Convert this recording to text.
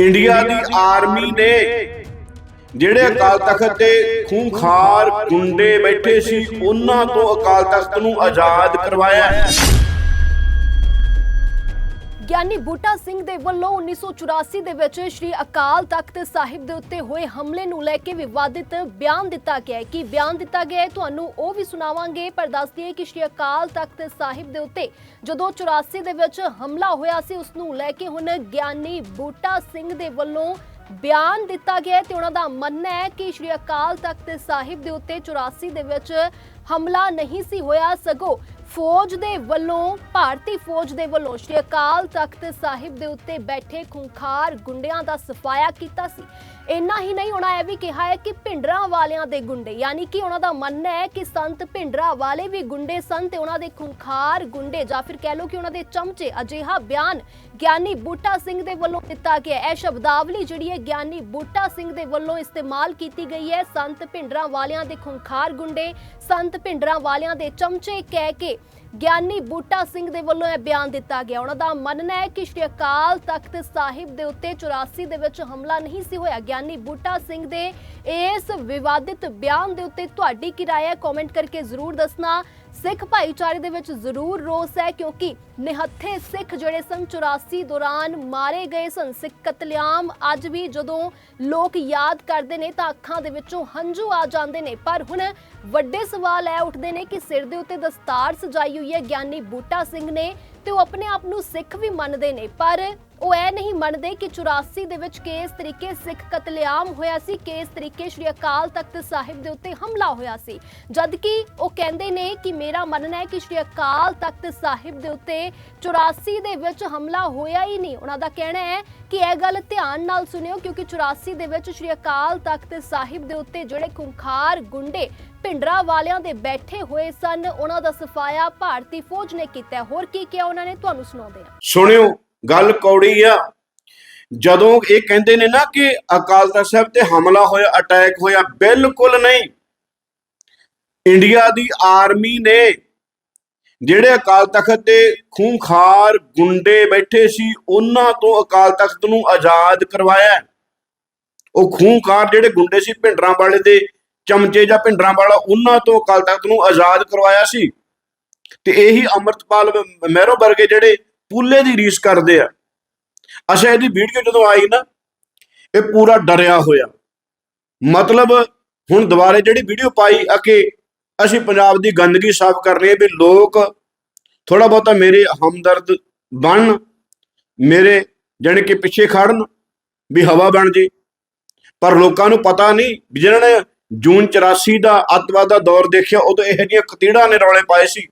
India ਦੀ army ਨੇ ਜਿਹੜੇ ਅਕਾਲ ਤਖਤ ਤੇ ਖੂੰਖਾਰ ਗੁੰਡੇ ਬੈਠੇ ਸੀ ਉਹਨਾਂ ਤੋਂ ਅਕਾਲ ਤਖਤ ਨੂੰ ਆਜ਼ਾਦ ਕਰਵਾਇਆ। ਹੈ ਗਿਆਨੀ ਬੂਟਾ ਸਿੰਘ ਦੇ ਵੱਲੋਂ 1984 ਦੇ ਵਿੱਚ ਸ਼੍ਰੀ ਅਕਾਲ ਤਖਤ ਸਾਹਿਬ ਦੇ ਉੱਤੇ ਹੋਏ ਹਮਲੇ ਨੂੰ ਲੈ ਕੇ ਵਿਵਾਦਿਤ ਬਿਆਨ ਦਿੱਤਾ ਗਿਆ ਹੈ। ਕਿ ਬਿਆਨ ਦਿੱਤਾ ਗਿਆ ਹੈ? ਤੁਹਾਨੂੰ ਉਹ ਵੀ ਸੁਣਾਵਾਂਗੇ, ਪਰ ਦੱਸ ਦਈਏ ਕਿ ਸ਼੍ਰੀ ਅਕਾਲ ਤਖਤ ਸਾਹਿਬ ਦੇ ਉੱਤੇ ਜਦੋਂ 84 ਦੇ ਵਿੱਚ ਹਮਲਾ ਹੋਇਆ ਸੀ, ਉਸ ਨੂੰ ਲੈ ਕੇ ਹੁਣ ਗਿਆਨੀ ਬੂਟਾ ਸਿੰਘ ਦੇ ਵੱਲੋਂ ਬਿਆਨ ਦਿੱਤਾ ਗਿਆ ਤੇ ਉਹਨਾਂ ਦਾ ਮੰਨਣਾ ਹੈ ਕਿ ਸ਼੍ਰੀ ਅਕਾਲ ਤਖਤ ਸਾਹਿਬ ਦੇ ਉੱਤੇ 84 ਦੇ ਵਿੱਚ ਹਮਲਾ ਨਹੀਂ ਸੀ ਹੋਇਆ। ਸਗੋਂ ਫੌਜ ਦੇ ਵੱਲੋਂ, ਭਾਰਤੀ ਫੌਜ ਦੇ ਵੱਲੋਂ ਸ਼੍ਰੀ ਅਕਾਲ ਤਖਤ ਸਾਹਿਬ ਦੇ ਉੱਤੇ ਬੈਠੇ ਖੁੰਖਾਰ ਗੁੰਡਿਆਂ ਦਾ ਸਫਾਇਆ ਕੀਤਾ ਸੀ। ਇੰਨਾ ਹੀ ਨਹੀਂ ਉਹਨਾਂ ਇਹ ਵੀ ਕਿਹਾ ਹੈ ਕਿ ਭਿੰਡਰਾਂ ਵਾਲਿਆਂ ਦੇ ਗੁੰਡੇ, ਯਾਨੀ ਕਿ ਉਹਨਾਂ ਦਾ ਮੰਨਣਾ ਹੈ ਕਿ ਸੰਤ ਭਿੰਡਰਾਂ ਵਾਲੇ ਵੀ ਗੁੰਡੇ ਸਨ ਤੇ ਉਹਨਾਂ ਦੇ ਖੁੰਖਾਰ ਗੁੰਡੇ ਜਾਂ ਫਿਰ ਕਹਿ ਲਓ ਕਿ ਉਹਨਾਂ ਦੇ ਚਮਚੇ ਅਜਿਹਾ ਬਿਆਨ ਗਿਆਨੀ ਬੂਟਾ ਸਿੰਘ ਦੇ ਵੱਲੋਂ ਦਿੱਤਾ ਗਿਆ ਇਹ ਸ਼ਬਦਾਵਲੀ ਜਿਹੜੀ ਹੈ ਗਿਆਨੀ ਬੂਟਾ ਸਿੰਘ ਦੇ ਵੱਲੋਂ ਇਸਤੇਮਾਲ ਕੀਤੀ ਗਈ ਹੈ। ਸੰਤ ਭਿੰਡਰਾਂ ਵਾਲਿਆਂ ਦੇ ਖੁੰਖਾਰ ਗੁੰਡੇ, ਸੰਤ ਭਿੰਡਰਾਂ ਵਾਲਿਆਂ ਦੇ ਚਮਚੇ ਕਹਿ ਕੇ ਗਿਆਨੀ ਬੂਟਾ ਸਿੰਘ ਦੇ ਵੱਲੋਂ ਇਹ ਬਿਆਨ ਦਿੱਤਾ ਗਿਆ। ਉਹਨਾਂ ਦਾ ਮੰਨਣਾ ਹੈ ਕਿ ਸ਼੍ਰੀ ਅਕਾਲ ਤਖਤ ਸਾਹਿਬ ਦੇ ਉੱਤੇ 84 ਦੇ ਵਿੱਚ ਹਮਲਾ ਨਹੀਂ ਸੀ ਹੋਇਆ। ਗਿਆਨੀ ਬੂਟਾ ਸਿੰਘ ਦੇ ਇਸ ਵਿਵਾਦਿਤ ਬਿਆਨ ਦੇ ਉੱਤੇ ਤੁਹਾਡੀ ਕੀ ਰਾਏ ਹੈ? ਕਮੈਂਟ ਕਰਕੇ ਜ਼ਰੂਰ ਦੱਸਣਾ। ਸਿੱਖ ਭਾਈਚਾਰੇ ਦੇ ਵਿੱਚ ਜ਼ਰੂਰ ਰੋਸ ਹੈ ਕਿਉਂਕਿ ਨਿਹੱਥੇ ਸਿੱਖ ਜਿਹੜੇ ਸਨ 84 ਦੌਰਾਨ ਮਾਰੇ ਗਏ ਸਨ। ਸਿੱਖ ਕਤਲੇਆਮ ਅੱਜ ਵੀ ਜਦੋਂ ਲੋਕ ਯਾਦ ਕਰਦੇ ਨੇ ਤਾਂ ਅੱਖਾਂ ਦੇ ਵਿੱਚੋਂ ਹੰਝੂ ਆ ਜਾਂਦੇ ਨੇ। ਪਰ ਹੁਣ ਵੱਡੇ ਸਵਾਲ ਇਹ ਉੱਠਦੇ ਨੇ ਕਿ ਸਿਰ ਦੇ ਉੱਤੇ ਦਸਤਾਰ ਸਜਾਈ ਹੋਈ ਹੈ। ਗਿਆਨੀ ਬੂਟਾ ਸਿੰਘ ਨੇ ਤੇ ਉਹ ਆਪਣੇ ਆਪ ਨੂੰ ਸਿੱਖ ਵੀ ਮੰਨਦੇ ਨੇ। ਪਰ ਉਹ ਇਹ ਨਹੀਂ ਮੰਨਦੇ ਕਿ 84 ਦੇ ਵਿੱਚ ਕਿਸ ਤਰੀਕੇ ਸਿੱਖ ਕਤਲੇਆਮ ਹੋਇਆ ਸੀ, ਕਿਸ ਤਰੀਕੇ ਸ਼੍ਰੀ ਅਕਾਲ ਤਖਤ ਸਾਹਿਬ ਦੇ ਉੱਤੇ ਹਮਲਾ ਹੋਇਆ ਸੀ। ਜਦ ਕਿ ਉਹ ਕਹਿੰਦੇ ਨੇ ਕਿ ਮੇਰਾ ਮੰਨਣਾ ਹੈ ਕਿ ਸ਼੍ਰੀ ਅਕਾਲ ਤਖਤ ਸਾਹਿਬ ਦੇ ਉੱਤੇ 84 ਦੇ ਵਿੱਚ ਹਮਲਾ ਹੋਇਆ ਹੀ ਨਹੀਂ। ਉਹਨਾਂ ਦਾ ਕਹਿਣਾ ਹੈ ਕਿ ਇਹ ਗੱਲ ਧਿਆਨ ਨਾਲ ਸੁਣਿਓ, ਕਿਉਂਕਿ 84 ਦੇ ਵਿੱਚ ਸ਼੍ਰੀ ਅਕਾਲ ਤਖਤ ਸਾਹਿਬ ਦੇ ਉੱਤੇ ਜਿਹੜੇ ਖੁੰਖਾਰ ਗੁੰਡੇ ਭਿੰਡਰਾ ਵਾਲਿਆਂ ਦੇ ਬੈਠੇ ਹੋਏ ਸਨ। ਉਹਨਾਂ ਦਾ ਸਫਾਇਆ ਭਾਰਤੀ ਫੌਜ ਨੇ ਕੀਤਾ ਹੋਰ ਕੀ ਕਿਹਾ ਉਹਨਾਂ ਨੇ? ਤੁਹਾਨੂੰ ਸੁਣਾਉਂਦੇ ਹਾਂ। ਸੁਣਿਓ, ਗੱਲ ਕੌੜੀ ਆ। ਜਦੋਂ ਇਹ ਕਹਿੰਦੇ ਨੇ ਨਾ ਕਿ ਅਕਾਲ ਤਖਤ ਸਾਹਿਬ ਤੇ ਹਮਲਾ ਹੋਇਆ, ਅਟੈਕ ਹੋਇਆ, ਬਿਲਕੁਲ ਨਹੀਂ। ਇੰਡੀਆ ਦੀ ਆਰਮੀ ਨੇ ਜਿਹੜੇ ਅਕਾਲ ਤਖਤ ਤੇ ਖੂੰਖਾਰ ਗੁੰਡੇ ਬੈਠੇ ਸੀ, ਉਹਨਾਂ ਤੋਂ ਅਕਾਲ ਤਖਤ ਨੂੰ ਆਜ਼ਾਦ ਕਰਵਾਇਆ। ਹੈ। ਉਹ ਖੂੰਖਾਰ ਜਿਹੜੇ ਗੁੰਡੇ ਸੀ, ਭਿੰਡਰਾਂ ਵਾਲੇ ਦੇ ਚਮਚੇ ਜਾਂ ਭਿੰਡਰਾਂ ਵਾਲਾ ਉਹਨਾਂ ਤੋਂ ਅਕਾਲ ਤਖਤ ਨੂੰ ਆਜ਼ਾਦ ਕਰਵਾਇਆ ਸੀ। ਤੇ ਇਹੀ ਅਮਰਤਪਾਲ ਮਹਿਰੋ ਵਰਗੇ ਜਿਹੜੇ ਪੂਲੇ ਦੀ ਰੀਸ ਕਰਦੇ ਆ। ਅੱਛਾ, ਇਹਦੀ ਵੀਡੀਓ ਜਦੋਂ ਆਈ ਨਾ, ਇਹ ਪੂਰਾ ਡਰਿਆ ਹੋਇਆ। ਮਤਲਬ ਹੁਣ ਦੁਬਾਰੇ ਜਿਹੜੀ ਵੀਡੀਓ ਪਾਈ ਆ ਕਿ ਅਸੀਂ ਪੰਜਾਬ ਦੀ ਗੰਦਗੀ ਸਾਫ਼ ਕਰ ਰਹੇ ਵੀ ਲੋਕ ਥੋੜਾ ਬਹੁਤਾ ਮੇਰੇ ਹਮਦਰਦ ਬਣ ਮੇਰੇ ਜਾਣੀ ਕਿ ਪਿੱਛੇ ਖੜਨ, ਵੀ ਹਵਾ ਬਣ ਜੇ। ਪਰ ਲੋਕਾਂ ਨੂੰ ਪਤਾ ਨਹੀਂ ਵੀ ਜਿਹਨਾਂ ਨੇ ਜੂਨ 84 ਦਾ ਅੱਤਵਾਦ ਦਾ ਦੌਰ ਦੇਖਿਆ, ਉਦੋਂ ਇਹੋ ਜਿਹੀਆਂ ਕਤੀੜਾਂ ਨੇ ਰੌਲੇ ਪਾਏ ਸੀ।